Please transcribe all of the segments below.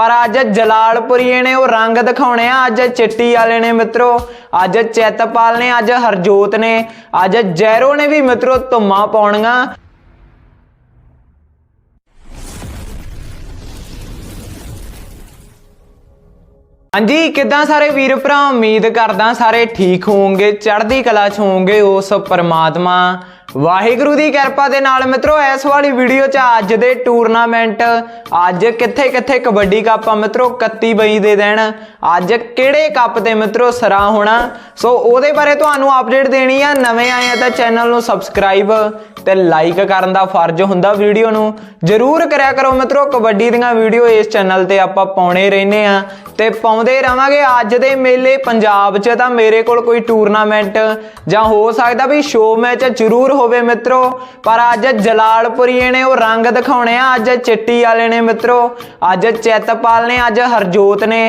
ਪਰ ਅੱਜ ਜਲਾਲਪੁਰੀਏ ਨੇ ਉਹ ਰੰਗ ਦਿਖਾਉਣੇ ਆ। ਅੱਜ ਚਿੱਟੀ ਵਾਲੇ ਨੇ ਮਿੱਤਰੋ, ਅੱਜ ਚੈਤਪਾਲ ਨੇ, ਅੱਜ ਹਰਜੋਤ ਨੇ, ਅੱਜ ਜੈਰੋ ਨੇ ਵੀ ਮਿੱਤਰੋ ਧੁੰਮਾਂ ਪਾਉਣੀਆਂ। ਹਾਂਜੀ, ਕਿਦਾਂ ਸਾਰੇ ਵੀਰ ਭਰਾ? ਉਮੀਦ ਕਰਦਾ ਸਾਰੇ ਠੀਕ ਹੋਵੋਗੇ, ਚੜ੍ਹਦੀ ਕਲਾ ਚ ਹੋਵੋਗੇ ਉਸ ਪਰਮਾਤਮਾ। ਵਾਹਿਗੁਰੂ ਦੀ ਕਿਰਪਾ ਦੇ ਨਾਲ ਮਿੱਤਰੋ, ਇਸ ਵਾਲੀ ਵੀਡੀਓ ਚ ਅੱਜ ਦੇ ਟੂਰਨਾਮੈਂਟ, ਅੱਜ ਕਿੱਥੇ ਕਿੱਥੇ ਕਬੱਡੀ ਕੱਪ ਆ ਮਿੱਤਰੋ 31 ਬਈ ਦੇ ਦਿਨ, ਅੱਜ ਕਿਹੜੇ ਕੱਪ ਤੇ ਮਿੱਤਰੋ ਸਰਾ ਹੋਣਾ? ਸੋ ਉਹਦੇ ਬਾਰੇ ਤੁਹਾਨੂੰ ਅਪਡੇਟ ਦੇਣੀ ਆ, ਨਵੇਂ ਆਏ ਆ ਤਾਂ ਚੈਨਲ ਨੂੰ ਸਬਸਕ੍ਰਾਈਬ ਤੇ ਲਾਈਕ ਕਰਨ ਦਾ ਫਰਜ਼ ਹੁੰਦਾ ਵੀਡੀਓ ਨੂੰ। ਜਰੂਰ ਕਰਿਆ ਕਰੋ ਮਿੱਤਰੋ, ਕਬੱਡੀ ਦੀਆਂ ਵੀਡੀਓ ਇਸ ਚੈਨਲ ਤੇ ਆਪਾਂ ਪਾਉਣੇ ਰਹਿੰਦੇ ਆ ਤੇ ਪਾਉਂਦੇ ਰਵਾਂਗੇ। ਅੱਜ ਦੇ ਮੇਲੇ ਪੰਜਾਬ 'ਚ ਤਾਂ ਮੇਰੇ ਕੋਲ ਕੋਈ ਟੂਰਨਾਮੈਂਟ ਜਾਂ ਹੋ ਸਕਦਾ ਵੀ ਸ਼ੋਅ ਮੈਚ ਜ਼ਰੂਰ ਹੋਵੇ ਮਿੱਤਰੋ, ਪਰ ਅੱਜ ਜਲਾਲਪੁਰੀਏ ਨੇ ਉਹ ਰੰਗ ਦਿਖਾਉਣੇ ਆ, ਅੱਜ ਚਿੱਟੀ ਵਾਲੇ ਨੇ ਮਿੱਤਰੋ, ਅੱਜ ਚੈਤਪਾਲ ਨੇ, ਅੱਜ ਹਰਜੋਤ ਨੇ,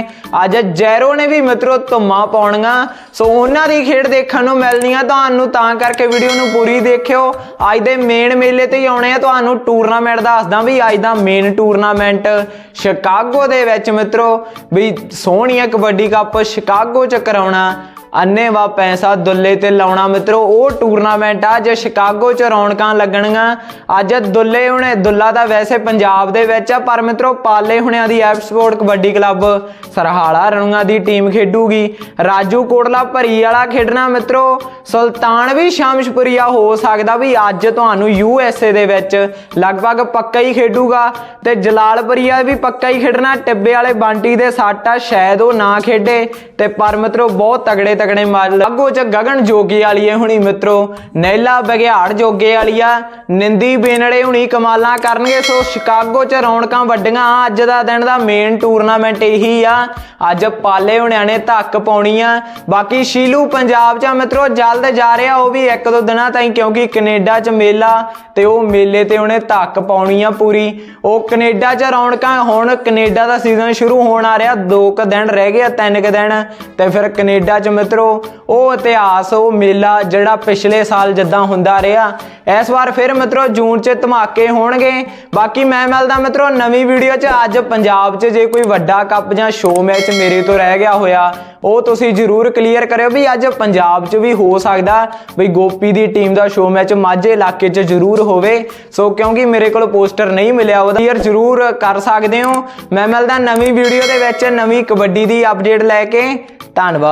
ਅੱਜ ਜੈਰੋ ਨੇ ਵੀ ਮਿੱਤਰੋ ਧੁੰਮਾਂ ਪਾਉਣੀਆਂ। ਸੋ ਉਹਨਾਂ ਦੀ ਖੇਡ ਦੇਖਣ ਨੂੰ ਮਿਲਣੀ ਆ ਤੁਹਾਨੂੰ, ਤਾਂ ਕਰਕੇ ਵੀਡੀਓ ਨੂੰ ਪੂਰੀ ਦੇਖਿਓ। ਅੱਜ ਦੇ ਮੇਨ ਮੇਲੇ ਤੇ ਹੀ ਆਉਣੇ ਆ, ਤੁਹਾਨੂੰ ਟੂਰਨਾਮੈਂਟ ਦੱਸਦਾ ਵੀ ਅੱਜ ਦਾ ਮੇਨ ਟੂਰਨਾਮੈਂਟ ਸ਼ਿਕਾਗੋ ਦੇ ਵਿੱਚ ਮਿੱਤਰੋ, ਵੀ ਸੋਹਣੀਆ ਕਬੱਡੀ ਕੱਪ ਸ਼ਿਕਾਗੋ ਚ ਕਰਾਉਣਾ। ਅੰਨੇਵਾ ਪੈਸਾ ਦੁੱਲੇ ਤੇ ਲਾਉਣਾ ਮਿੱਤਰੋ, ਉਹ ਟੂਰਨਾਮੈਂਟ ਆ ਜੇ ਸ਼ਿਕਾਗੋ ਚ ਰੌਣਕਾਂ ਲੱਗਣੀਆਂ ਅੱਜ ਦੁੱਲੇ ਹੁਣੇ, ਦੁੱਲਾ ਤਾਂ ਵੈਸੇ ਪੰਜਾਬ ਦੇ ਵਿੱਚ ਆ, ਪਰ ਮਿੱਤਰੋ, ਪਾਲੇ ਹੁਣਿਆਂ ਦੀ F sport kabaddi club Sarhala Ranuan ਦੀ ਟੀਮ ਖੇਡੂਗੀ। ਰਾਜੂ ਕੋਟਲਾ ਭਰੀ ਵਾਲਾ ਖੇਡਣਾ ਮਿੱਤਰੋ, ਸੁਲਤਾਨ ਵੀ ਸ਼ਾਮਸ਼ਪੁਰੀਆ ਹੋ ਸਕਦਾ ਵੀ ਅੱਜ ਤੁਹਾਨੂੰ ਯੂ ਐਸ ਏ ਦੇ ਵਿੱਚ ਲਗਭਗ ਪੱਕਾ ਹੀ ਖੇਡੂਗਾ। ਤੇ ਜਲਾਲਪੁਰੀਆ ਵੀ ਪੱਕਾ ਹੀ ਖੇਡਣਾ, ਟਿੱਬੇ ਵਾਲੇ ਬਾਂਟੀ ਦੇ ਸੱਟ ਆ, ਸ਼ਾਇਦ ਉਹ ਨਾ ਖੇਡੇ। ਤੇ ਪਰ ਮਿੱਤਰੋ, ਬਹੁਤ ਤਗੜੇ ਤਗੜੇ ਮਾਰ ਅੱਗੋ ਚ ਗਗਨ ਜੋਗੀ ਵਾਲੀ ਹੈ ਹੁਣੀ ਮਿੱਤਰੋ। ਨੈਲਾ ਬਗਿਆੜ ਜੋਗੇ ਵਾਲੀ ਆ ਨਿੰਦੀ ਬੇਨੜੇ ਹੁਣੀ ਕਮਾਲਾਂ ਕਰਨਗੇ। ਸੋ ਸ਼ਿਕਾਗੋ ਚ ਰੌਣਕਾਂ ਵੱਡੀਆਂ। ਅੱਜ ਦਾ ਦਿਨ ਦਾ ਮੇਨ ਟੂਰਨਾਮੈਂਟ ਇਹੀ ਆ। ਅੱਜ ਪਾਲੇ ਹੁਣਿਆਂ ਨੇ ਧੱਕ ਪਾਉਣੀ ਆ ਬਾਕੀ ਸ਼ੀਲੂ ਪੰਜਾਬ ਚ ਮਿੱਤਰੋ। ਜਲਦ ਜਾ ਰਿਹਾ ਉਹ ਵੀ ਇੱਕ ਦੋ ਦਿਨਾਂ ਤਾਈਂ ਕਿਉਂਕਿ ਕੈਨੇਡਾ ਚ ਮੇਲਾ ਤੇ ਉਹ ਮੇਲੇ ਤੇ ਉਹਨੇ ਧੱਕ ਪਾਉਣੀ ਆ ਪੂਰੀ। ਉਹ ਕੈਨੇਡਾ ਚ ਰੌਣਕਾਂ ਹੁਣ ਕੈਨੇਡਾ ਦਾ ਸੀਜ਼ਨ ਸ਼ੁਰੂ ਹੋਣ ਆ ਰਿਹਾ। ਦੋ ਕ ਦਿਨ ਰਹਿ ਗਏ ਆ, ਤਿੰਨ ਕ ਦਿਨ। ਤੇ ਫਿਰ ਕੈਨੇਡਾ ਚ ਮਿੱਤਰੋ, ਉਹ ਇਤਿਹਾਸ, ਉਹ ਮੇਲਾ ਜਿਹੜਾ ਪਿਛਲੇ ਸਾਲ ਜਿੱਦਾਂ ਹੁੰਦਾ ਰਿਹਾ, ਇਸ ਵਾਰ ਫਿਰ ਮਿੱਤਰੋ ਜੂਨ ਚ ਧਮਾਕੇ ਹੋਣਗੇ। ਬਾਕੀ ਮੈਂ ਮਿਲਦਾ ਮਿੱਤਰੋ ਨਵੀਂ ਵੀਡੀਓ ਚ, ਅੱਜ ਪੰਜਾਬ ਚ ਜੇ ਕੋਈ ਵੱਡਾ ਕੱਪ ਜਾਂ ਸ਼ੋਅ ਮੈਚ ਮੇਰੇ ਤੋਂ ਰਹਿ ਗਿਆ ਹੋਇਆ, ਉਹ ਤੁਸੀਂ ਜਰੂਰ ਕਲੀਅਰ ਕਰਿਓ ਵੀ ਅੱਜ ਪੰਜਾਬ 'ਚ ਵੀ ਹੋ ਸਕਦਾ ਵੀ ਗੋਪੀ ਦੀ ਟੀਮ ਦਾ ਸ਼ੋਅ ਮੈਚ ਮਾਝੇ ਇਲਾਕੇ 'ਚ ਜਰੂਰ ਹੋਵੇ। ਸੋ ਕਿਉਂਕਿ ਮੇਰੇ ਕੋਲ ਪੋਸਟਰ ਨਹੀਂ ਮਿਲਿਆ, ਉਹਦਾ ਕਲੀਅਰ ਜਰੂਰ ਕਰ ਸਕਦੇ ਹੋ। ਮੈਂ ਮਿਲਦਾ ਨਵੀਂ ਵੀਡੀਓ ਦੇ ਵਿੱਚ ਨਵੀਂ ਕਬੱਡੀ ਦੀ ਅਪਡੇਟ ਲੈ ਕੇ। ਧੰਨਵਾਦ।